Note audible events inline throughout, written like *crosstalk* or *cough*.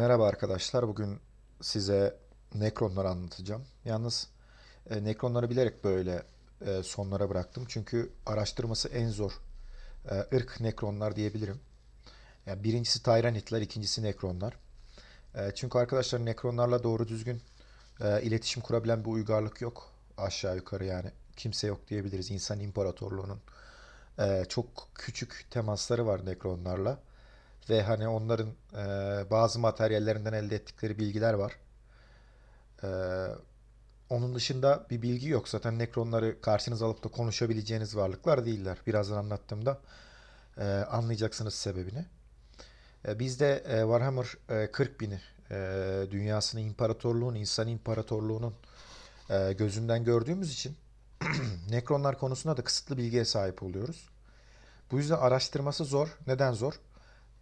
Merhaba arkadaşlar. Bugün size nekronları anlatacağım. Yalnız e, nekronları bilerek böyle e, sonlara bıraktım. Çünkü araştırması en zor e, ırk nekronlar diyebilirim. Yani birincisi Tyranidler, ikincisi nekronlar. E, çünkü arkadaşlar nekronlarla doğru düzgün e, iletişim kurabilen bir uygarlık yok. Aşağı yukarı yani kimse yok diyebiliriz. İnsan İmparatorluğu'nun e, çok küçük temasları var nekronlarla. Ve hani onların e, bazı materyallerinden elde ettikleri bilgiler var. E, onun dışında bir bilgi yok. Zaten nekronları karşınıza alıp da konuşabileceğiniz varlıklar değiller. Birazdan anlattığımda e, anlayacaksınız sebebini. E, biz e, Warhammer e, 40 bini e, dünyasını, imparatorluğun, insan imparatorluğunun e, gözünden gördüğümüz için *clears throat* nekronlar konusunda da kısıtlı bilgiye sahip oluyoruz. Bu yüzden araştırması zor. Neden zor?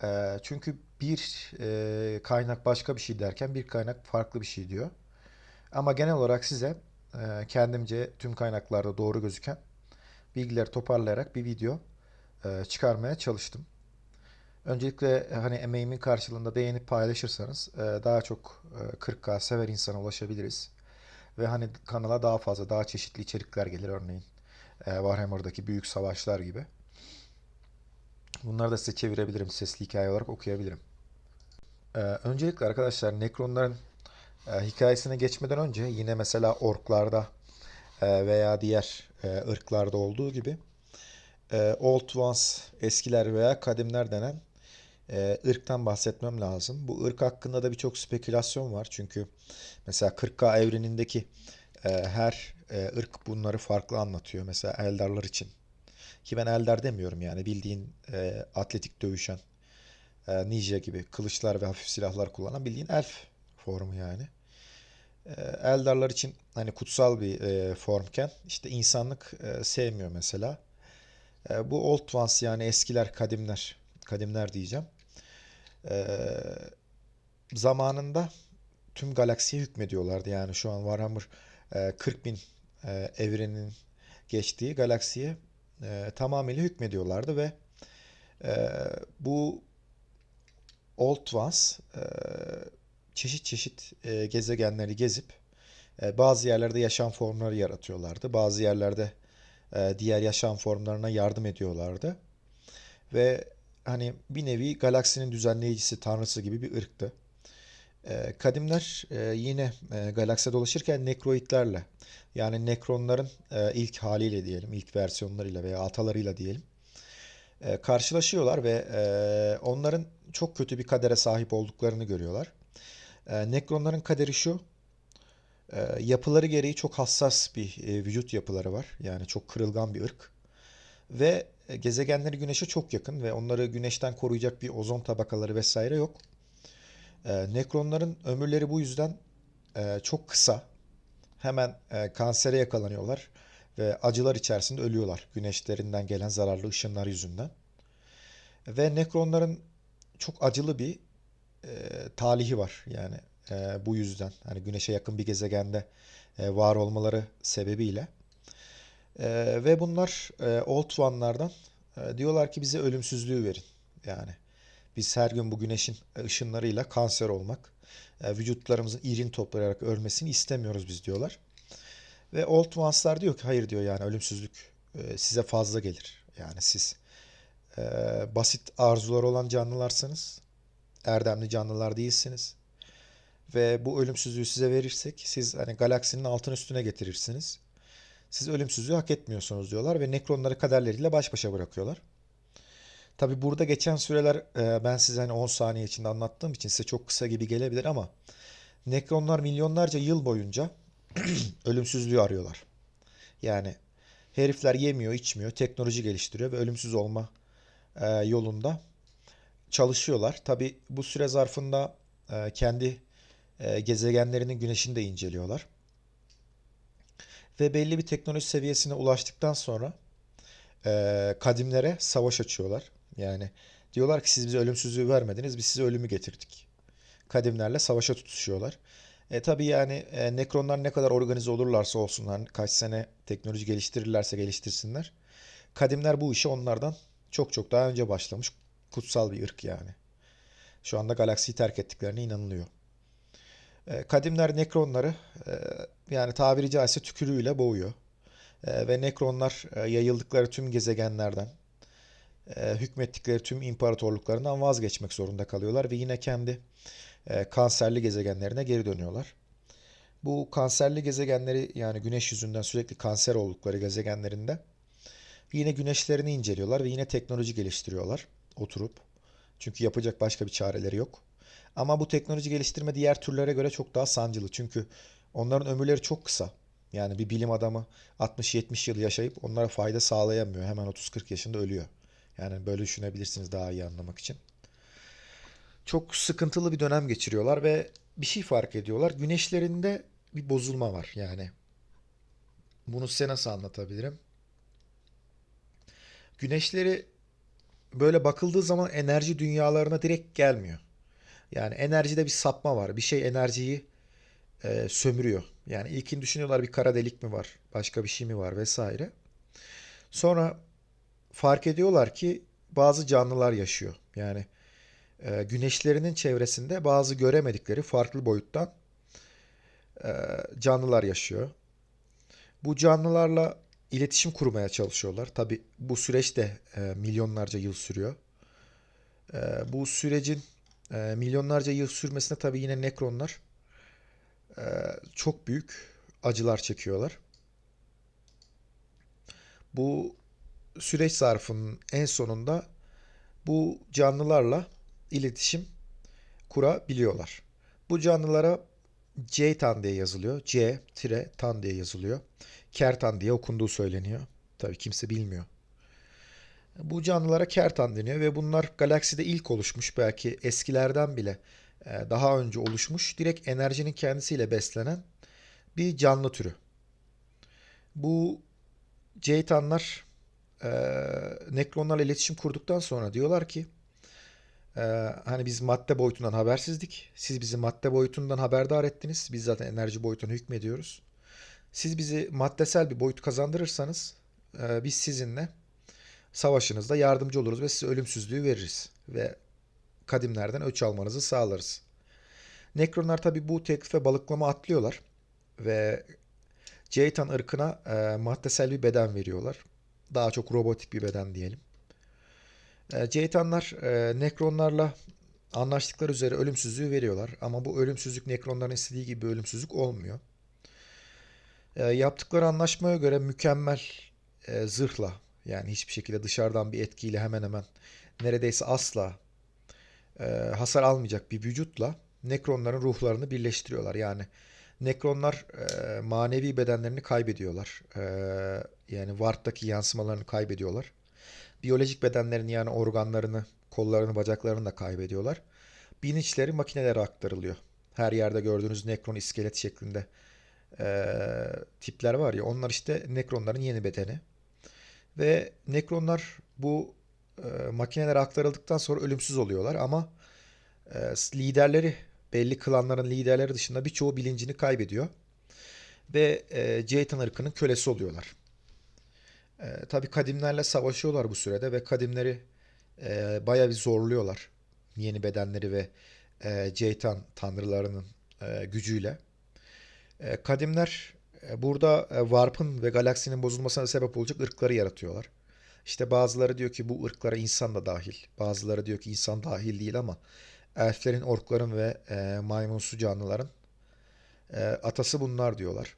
Ee, çünkü bir e, kaynak başka bir şey derken bir kaynak farklı bir şey diyor. Ama genel olarak size e, kendimce tüm kaynaklarda doğru gözüken bilgileri toparlayarak bir video e, çıkarmaya çalıştım. Öncelikle e, hani emeğimin karşılığında beğenip paylaşırsanız e, daha çok e, 40K sever insana ulaşabiliriz. Ve hani kanala daha fazla, daha çeşitli içerikler gelir örneğin. E, Warhammer'daki büyük savaşlar gibi. Bunları da size çevirebilirim. Sesli hikaye olarak okuyabilirim. Ee, öncelikle arkadaşlar Necron'ların e, hikayesine geçmeden önce yine mesela orklarda e, veya diğer e, ırklarda olduğu gibi e, Old Ones, eskiler veya kadimler denen e, ırktan bahsetmem lazım. Bu ırk hakkında da birçok spekülasyon var. Çünkü mesela 40K evrenindeki e, her e, ırk bunları farklı anlatıyor. Mesela Eldarlar için. Ki ben Eldar demiyorum yani bildiğin e, atletik dövüşen e, ninja gibi kılıçlar ve hafif silahlar kullanan bildiğin elf formu yani. E, Eldarlar için hani kutsal bir e, formken işte insanlık e, sevmiyor mesela. E, bu Old Ones yani eskiler, kadimler, kadimler diyeceğim. E, zamanında tüm galaksiye hükmediyorlardı. Yani şu an Warhammer e, 40 bin e, evrenin geçtiği galaksiye e, tamamıyla hükmediyorlardı ve e, bu Ones e, çeşit çeşit e, gezegenleri gezip e, bazı yerlerde yaşam formları yaratıyorlardı. Bazı yerlerde e, diğer yaşam formlarına yardım ediyorlardı. Ve hani bir nevi galaksinin düzenleyicisi, tanrısı gibi bir ırktı. E, kadimler e, yine e, galakside dolaşırken nekroidlerle yani nekronların e, ilk haliyle diyelim, ilk versiyonlarıyla veya atalarıyla diyelim karşılaşıyorlar ve onların çok kötü bir kadere sahip olduklarını görüyorlar. Nekronların kaderi şu, yapıları gereği çok hassas bir vücut yapıları var. Yani çok kırılgan bir ırk. Ve gezegenleri güneşe çok yakın ve onları güneşten koruyacak bir ozon tabakaları vesaire yok. E, nekronların ömürleri bu yüzden e, çok kısa. Hemen e, kansere yakalanıyorlar ve acılar içerisinde ölüyorlar güneşlerinden gelen zararlı ışınlar yüzünden. Ve nekronların çok acılı bir e, talihi var yani e, bu yüzden hani güneşe yakın bir gezegende e, var olmaları sebebiyle. E, ve bunlar e, Old One'lardan e, diyorlar ki bize ölümsüzlüğü verin yani. Biz her gün bu güneşin ışınlarıyla kanser olmak, e, vücutlarımızın irin toplayarak ölmesini istemiyoruz biz diyorlar. Ve Old Ones'lar diyor ki hayır diyor yani ölümsüzlük e, size fazla gelir. Yani siz e, basit arzular olan canlılarsınız. Erdemli canlılar değilsiniz. Ve bu ölümsüzlüğü size verirsek siz hani galaksinin altın üstüne getirirsiniz. Siz ölümsüzlüğü hak etmiyorsunuz diyorlar ve nekronları kaderleriyle baş başa bırakıyorlar. Tabi burada geçen süreler e, ben size hani 10 saniye içinde anlattığım için size çok kısa gibi gelebilir ama nekronlar milyonlarca yıl boyunca *clears throat* ölümsüzlüğü arıyorlar. Yani herifler yemiyor, içmiyor, teknoloji geliştiriyor ve ölümsüz olma e, yolunda çalışıyorlar. Tabi bu süre zarfında e, kendi gezegenlerinin güneşini de inceliyorlar. Ve belli bir teknoloji seviyesine ulaştıktan sonra e, kadimlere savaş açıyorlar. Yani diyorlar ki siz bize ölümsüzlüğü vermediniz, biz size ölümü getirdik. Kadimlerle savaşa tutuşuyorlar. E tabii yani e, nekronlar ne kadar organize olurlarsa olsunlar, kaç sene teknoloji geliştirirlerse geliştirsinler. Kadimler bu işi onlardan çok çok daha önce başlamış kutsal bir ırk yani. Şu anda galaksiyi terk ettiklerine inanılıyor. E, Kadimler Nekronları e, yani tabiri caizse tükürüğüyle boğuyor. E, Ve Nekronlar e, yayıldıkları tüm gezegenlerden, e, hükmettikleri tüm imparatorluklarından vazgeçmek zorunda kalıyorlar ve yine kendi e, kanserli gezegenlerine geri dönüyorlar. Bu kanserli gezegenleri yani güneş yüzünden sürekli kanser oldukları gezegenlerinde yine güneşlerini inceliyorlar ve yine teknoloji geliştiriyorlar oturup. Çünkü yapacak başka bir çareleri yok. Ama bu teknoloji geliştirme diğer türlere göre çok daha sancılı. Çünkü onların ömürleri çok kısa. Yani bir bilim adamı 60-70 yıl yaşayıp onlara fayda sağlayamıyor. Hemen 30-40 yaşında ölüyor. Yani böyle düşünebilirsiniz daha iyi anlamak için. Çok sıkıntılı bir dönem geçiriyorlar ve bir şey fark ediyorlar. Güneşlerinde bir bozulma var yani. Bunu size nasıl anlatabilirim? Güneşleri böyle bakıldığı zaman enerji dünyalarına direkt gelmiyor. Yani enerjide bir sapma var. Bir şey enerjiyi e, sömürüyor. Yani ilkin düşünüyorlar bir kara delik mi var, başka bir şey mi var vesaire. Sonra fark ediyorlar ki bazı canlılar yaşıyor. Yani e, güneşlerinin çevresinde bazı göremedikleri farklı boyuttan e, canlılar yaşıyor. Bu canlılarla iletişim kurmaya çalışıyorlar. Tabii bu süreç de e, milyonlarca yıl sürüyor. E, bu sürecin e, milyonlarca yıl sürmesine tabii yine nekronlar e, çok büyük acılar çekiyorlar. Bu süreç zarfının en sonunda bu canlılarla iletişim kurabiliyorlar. Bu canlılara Ceytan diye yazılıyor. C-Tan diye yazılıyor. Kertan diye okunduğu söyleniyor. Tabii kimse bilmiyor. Bu canlılara kertan deniyor ve bunlar galakside ilk oluşmuş belki eskilerden bile e, daha önce oluşmuş direkt enerjinin kendisiyle beslenen bir canlı türü. Bu Ceytanlar e, Nekronlarla iletişim kurduktan sonra diyorlar ki e, hani biz madde boyutundan habersizdik. Siz bizi madde boyutundan haberdar ettiniz. Biz zaten enerji boyutuna hükmediyoruz. Siz bizi maddesel bir boyut kazandırırsanız e, biz sizinle savaşınızda yardımcı oluruz ve size ölümsüzlüğü veririz. Ve kadimlerden öç almanızı sağlarız. Nekronlar tabi bu teklife balıklama atlıyorlar. Ve Ceytan ırkına e, maddesel bir beden veriyorlar. Daha çok robotik bir beden diyelim. E, Ceytanlar e, Nekronlarla anlaştıkları üzere ölümsüzlüğü veriyorlar. Ama bu ölümsüzlük Nekronların istediği gibi ölümsüzlük olmuyor. E, yaptıkları anlaşmaya göre mükemmel e, zırhla yani hiçbir şekilde dışarıdan bir etkiyle hemen hemen neredeyse asla e, hasar almayacak bir vücutla Nekronların ruhlarını birleştiriyorlar. Yani Nekronlar e, manevi bedenlerini kaybediyorlar. E, yani Warp'taki yansımalarını kaybediyorlar. Biyolojik bedenlerini yani organlarını, kollarını, bacaklarını da kaybediyorlar. Bilinçleri makinelere aktarılıyor. Her yerde gördüğünüz Nekron iskelet şeklinde e, tipler var ya onlar işte Nekronların yeni bedeni. Ve Nekronlar bu e, makinelere aktarıldıktan sonra ölümsüz oluyorlar ama e, liderleri belli klanların liderleri dışında birçoğu bilincini kaybediyor. Ve e, Ceytan ırkının kölesi oluyorlar. E, tabii kadimlerle savaşıyorlar bu sürede ve kadimleri e, bayağı bir zorluyorlar. Yeni bedenleri ve e, Ceytan tanrılarının e, gücüyle. E, kadimler e, burada e, Warp'ın ve galaksinin bozulmasına sebep olacak ırkları yaratıyorlar. İşte bazıları diyor ki bu ırklara insan da dahil. Bazıları diyor ki insan dahil değil ama elflerin, orkların ve e, maymunsu canlıların e, atası bunlar diyorlar.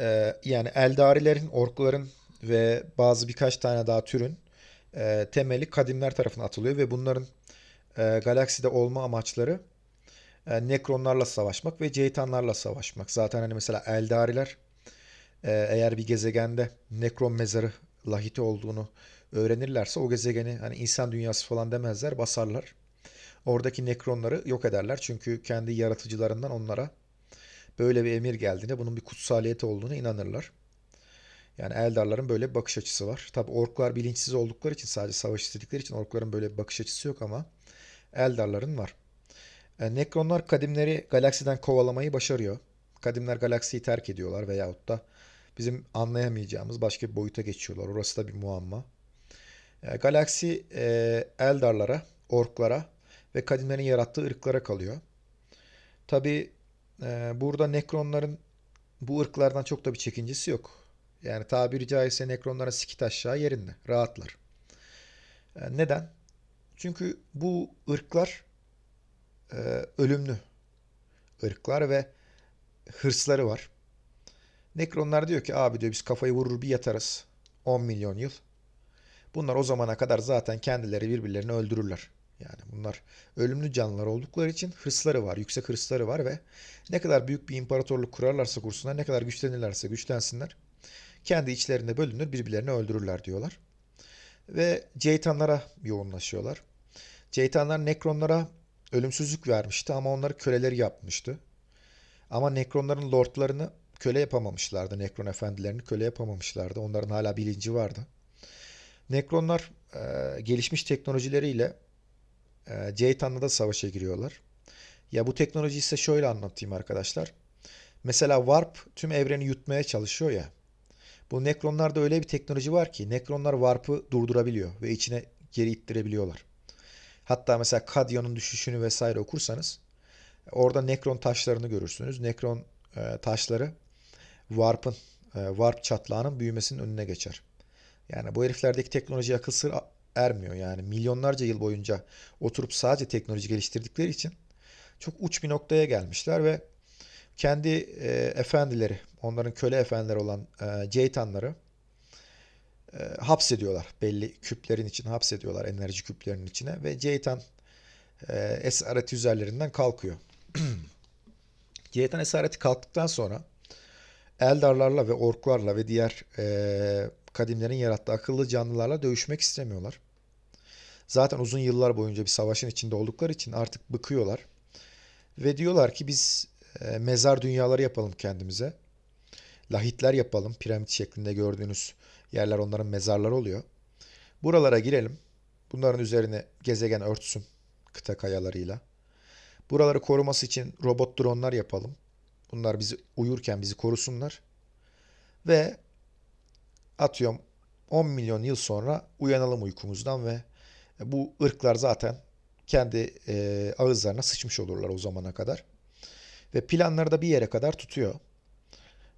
E, yani eldarilerin, orkların ve bazı birkaç tane daha türün e, temeli kadimler tarafından atılıyor ve bunların e, galakside olma amaçları e, Nekronlarla savaşmak ve Ceytanlarla savaşmak. Zaten hani mesela Eldariler e, eğer bir gezegende Nekron mezarı lahiti olduğunu öğrenirlerse o gezegeni hani insan dünyası falan demezler basarlar. Oradaki nekronları yok ederler. Çünkü kendi yaratıcılarından onlara böyle bir emir geldiğinde bunun bir kutsaliyeti olduğunu inanırlar. Yani Eldarların böyle bir bakış açısı var. Tabi orklar bilinçsiz oldukları için sadece savaş istedikleri için orkların böyle bir bakış açısı yok ama Eldarların var. E, Nekronlar kadimleri galaksiden kovalamayı başarıyor. Kadimler galaksiyi terk ediyorlar veyahut da bizim anlayamayacağımız başka bir boyuta geçiyorlar. Orası da bir muamma. E, galaksi e, Eldarlara, Orklara ve kadimlerin yarattığı ırklara kalıyor. Tabi burada Nekronların bu ırklardan çok da bir çekincesi yok. Yani tabiri caizse Nekronlara sikit aşağı yerinde. Rahatlar. E, neden? Çünkü bu ırklar e, ölümlü ırklar ve hırsları var. Nekronlar diyor ki abi diyor biz kafayı vurur bir yatarız. 10 milyon yıl. Bunlar o zamana kadar zaten kendileri birbirlerini öldürürler. Yani bunlar ölümlü canlılar oldukları için hırsları var, yüksek hırsları var ve ne kadar büyük bir imparatorluk kurarlarsa kursunlar, ne kadar güçlenirlerse güçlensinler, kendi içlerinde bölünür, birbirlerini öldürürler diyorlar. Ve Ceytanlara yoğunlaşıyorlar. Ceytanlar Nekronlara ölümsüzlük vermişti ama onları köleleri yapmıştı. Ama Nekronların lordlarını köle yapamamışlardı. Nekron efendilerini köle yapamamışlardı. Onların hala bilinci vardı. Nekronlar e, gelişmiş teknolojileriyle e, Ceytan'la da savaşa giriyorlar. Ya bu teknolojiyi size şöyle anlatayım arkadaşlar. Mesela Warp tüm evreni yutmaya çalışıyor ya. Bu Nekronlarda öyle bir teknoloji var ki Nekronlar Warp'ı durdurabiliyor ve içine geri ittirebiliyorlar. Hatta mesela Kadya'nın düşüşünü vesaire okursanız orada Nekron taşlarını görürsünüz. Nekron e, taşları Warp'ın e, Warp çatlağının büyümesinin önüne geçer. Yani bu heriflerdeki teknoloji akıl sır ermiyor. Yani milyonlarca yıl boyunca oturup sadece teknoloji geliştirdikleri için çok uç bir noktaya gelmişler ve kendi e, efendileri, onların köle efendileri olan e, Ceytanları e, hapsediyorlar. Belli küplerin içine hapsediyorlar, enerji küplerinin içine ve Ceytan e, esareti üzerlerinden kalkıyor. *clears throat* Ceytan esareti kalktıktan sonra Eldarlarla ve Orklarla ve diğer e, kadimlerin yarattığı akıllı canlılarla dövüşmek istemiyorlar. Zaten uzun yıllar boyunca bir savaşın içinde oldukları için artık bıkıyorlar. Ve diyorlar ki biz e, mezar dünyaları yapalım kendimize. Lahitler yapalım. Piramit şeklinde gördüğünüz yerler onların mezarları oluyor. Buralara girelim. Bunların üzerine gezegen örtsün kıta kayalarıyla. Buraları koruması için robot dronlar yapalım. Bunlar bizi uyurken bizi korusunlar. Ve atıyorum 10 milyon yıl sonra uyanalım uykumuzdan ve bu ırklar zaten kendi e, ağızlarına sıçmış olurlar o zamana kadar. Ve planları da bir yere kadar tutuyor.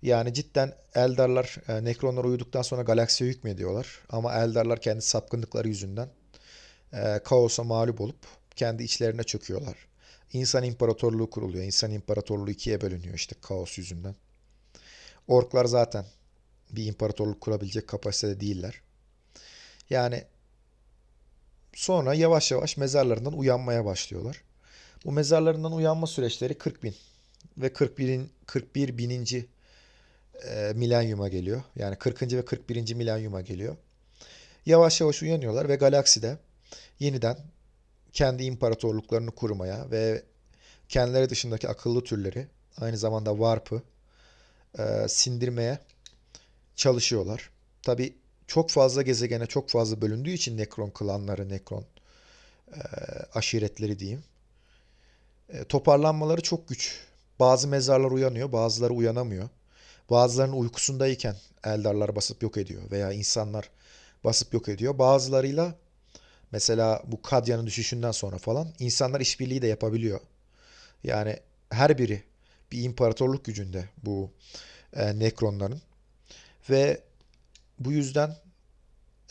Yani cidden Eldarlar, e, Nekronlar uyuduktan sonra galaksiye hükmediyorlar. Ama Eldarlar kendi sapkınlıkları yüzünden e, kaosa mağlup olup kendi içlerine çöküyorlar. İnsan imparatorluğu kuruluyor. İnsan imparatorluğu ikiye bölünüyor işte kaos yüzünden. Orklar zaten bir imparatorluk kurabilecek kapasitede değiller. Yani sonra yavaş yavaş mezarlarından uyanmaya başlıyorlar. Bu mezarlarından uyanma süreçleri 40 bin ve 41, 41 bininci e, milenyuma geliyor. Yani 40. ve 41. milenyuma geliyor. Yavaş yavaş uyanıyorlar ve galakside yeniden kendi imparatorluklarını kurmaya ve kendileri dışındaki akıllı türleri aynı zamanda Warp'ı e, sindirmeye çalışıyorlar. Tabi çok fazla gezegene çok fazla bölündüğü için Nekron klanları, Nekron e, aşiretleri diyeyim. E, toparlanmaları çok güç. Bazı mezarlar uyanıyor, bazıları uyanamıyor. Bazılarının uykusundayken Eldarlar basıp yok ediyor veya insanlar basıp yok ediyor. Bazılarıyla mesela bu Kadya'nın düşüşünden sonra falan insanlar işbirliği de yapabiliyor. Yani her biri bir imparatorluk gücünde bu e, Nekronların. Ve bu yüzden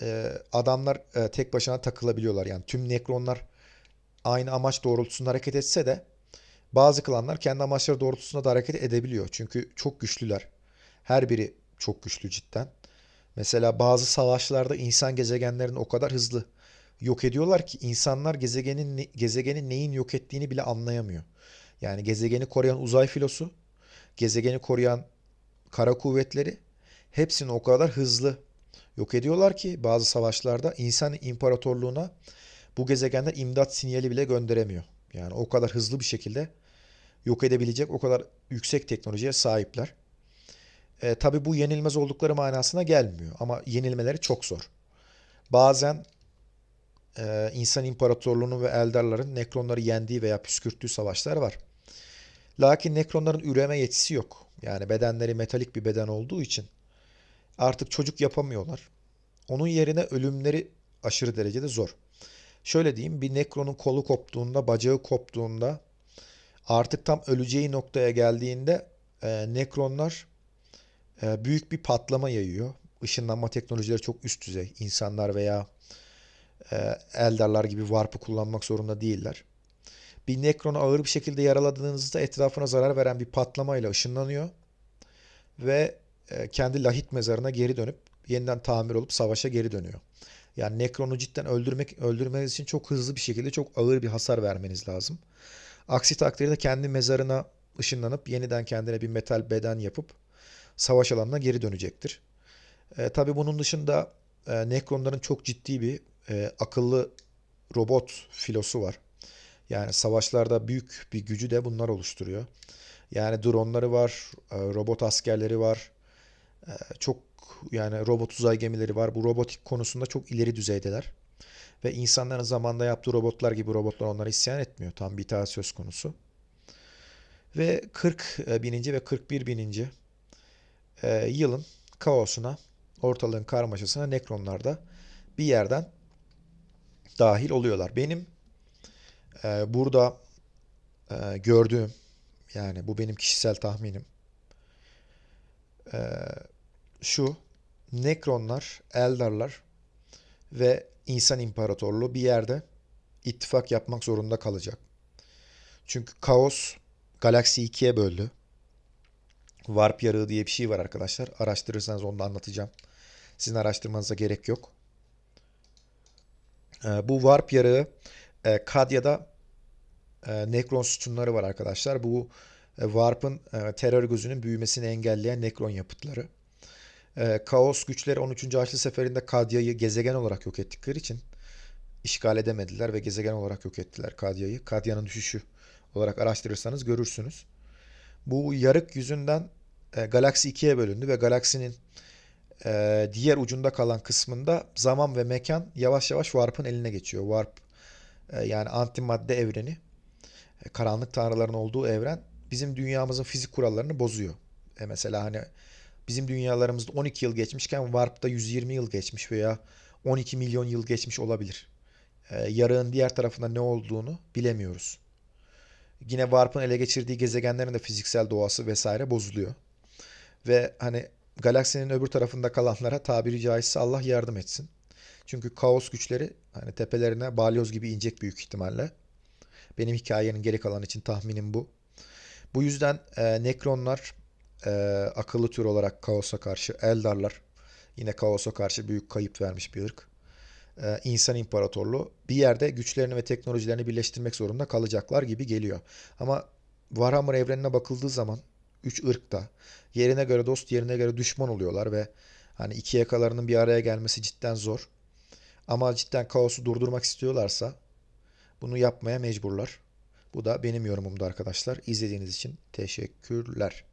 e, adamlar e, tek başına takılabiliyorlar. Yani tüm Nekronlar aynı amaç doğrultusunda hareket etse de bazı klanlar kendi amaçları doğrultusunda da hareket edebiliyor. Çünkü çok güçlüler. Her biri çok güçlü cidden. Mesela bazı savaşlarda insan gezegenlerini o kadar hızlı yok ediyorlar ki insanlar gezegenin gezegenin neyin yok ettiğini bile anlayamıyor. Yani gezegeni koruyan uzay filosu, gezegeni koruyan kara kuvvetleri hepsini o kadar hızlı yok ediyorlar ki bazı savaşlarda insan imparatorluğuna bu gezegenler imdat sinyali bile gönderemiyor. Yani o kadar hızlı bir şekilde yok edebilecek o kadar yüksek teknolojiye sahipler. E, tabii bu yenilmez oldukları manasına gelmiyor ama yenilmeleri çok zor. Bazen e, insan imparatorluğunun ve eldarların nekronları yendiği veya püskürttüğü savaşlar var. Lakin nekronların üreme yetisi yok. Yani bedenleri metalik bir beden olduğu için artık çocuk yapamıyorlar. Onun yerine ölümleri aşırı derecede zor. Şöyle diyeyim bir Necron'un kolu koptuğunda, bacağı koptuğunda artık tam öleceği noktaya geldiğinde e, Necronlar e, büyük bir patlama yayıyor. Işınlanma teknolojileri çok üst düzey. İnsanlar veya e, Eldarlar gibi Warp'ı kullanmak zorunda değiller. Bir Necron'u ağır bir şekilde yaraladığınızda etrafına zarar veren bir patlamayla ışınlanıyor ve kendi lahit mezarına geri dönüp yeniden tamir olup savaşa geri dönüyor. Yani Necron'u cidden öldürmek öldürmeniz için çok hızlı bir şekilde çok ağır bir hasar vermeniz lazım. Aksi takdirde kendi mezarına ışınlanıp yeniden kendine bir metal beden yapıp savaş alanına geri dönecektir. E, tabii bunun dışında e, Necron'ların çok ciddi bir e, akıllı robot filosu var. Yani savaşlarda büyük bir gücü de bunlar oluşturuyor. Yani dronları var, e, robot askerleri var. E, Çok yani robot uzay gemileri var. Bu robotik konusunda çok ileri düzeydeler. Ve insanların zamanda yaptığı robotlar gibi robotlar onlara isyan etmiyor. Tam bir itaat söz konusu. Ve 40 bininci ve 41 bininci e, yılın kaosuna, ortalığın karmaşasına Necronlar da bir yerden dahil oluyorlar. Benim e, burada e, gördüğüm yani bu benim kişisel tahminim e, şu Necronlar, Eldarlar ve İnsan İmparatorluğu bir yerde ittifak yapmak zorunda kalacak. Çünkü kaos galaksiyi ikiye böldü. Warp yarığı diye bir şey var arkadaşlar. Araştırırsanız onu da anlatacağım. Sizin araştırmanıza gerek yok. Ee, bu Warp yarığı e, Kadya'da e, Necron sütunları var arkadaşlar. Bu e, Warp'ın e, terör gözünün büyümesini engelleyen Necron yapıtları. E, Kaos güçleri 13. Haçlı Seferi'nde Kadya'yı gezegen olarak yok ettikleri için işgal edemediler ve gezegen olarak yok ettiler Kadya'yı. Kadya'nın düşüşü olarak araştırırsanız görürsünüz. Bu yarık yüzünden e, galaksi ikiye bölündü ve galaksinin e, diğer ucunda kalan kısmında zaman ve mekan yavaş yavaş Warp'ın eline geçiyor. Warp e, yani antimadde evreni, e, karanlık tanrıların olduğu evren bizim dünyamızın fizik kurallarını bozuyor. E, mesela hani bizim dünyalarımızda 12 yıl geçmişken Warp'ta 120 yıl geçmiş veya 12 milyon yıl geçmiş olabilir. E, yarığın diğer tarafında ne olduğunu bilemiyoruz. Yine Warp'ın ele geçirdiği gezegenlerin de fiziksel doğası vesaire bozuluyor. Ve hani galaksinin öbür tarafında kalanlara tabiri caizse Allah yardım etsin. Çünkü kaos güçleri hani tepelerine balyoz gibi inecek büyük ihtimalle. Benim hikayenin geri kalan için tahminim bu. Bu yüzden e, Nekronlar e, akıllı tür olarak kaosa karşı, Eldarlar yine kaosa karşı büyük kayıp vermiş bir ırk. E, insan imparatorluğu bir yerde güçlerini ve teknolojilerini birleştirmek zorunda kalacaklar gibi geliyor. Ama Warhammer evrenine bakıldığı zaman 3 ırk da yerine göre dost, yerine göre düşman oluyorlar ve hani iki yakalarının bir araya gelmesi cidden zor. Ama cidden kaosu durdurmak istiyorlarsa bunu yapmaya mecburlar. Bu da benim yorumumdu arkadaşlar. İzlediğiniz için teşekkürler.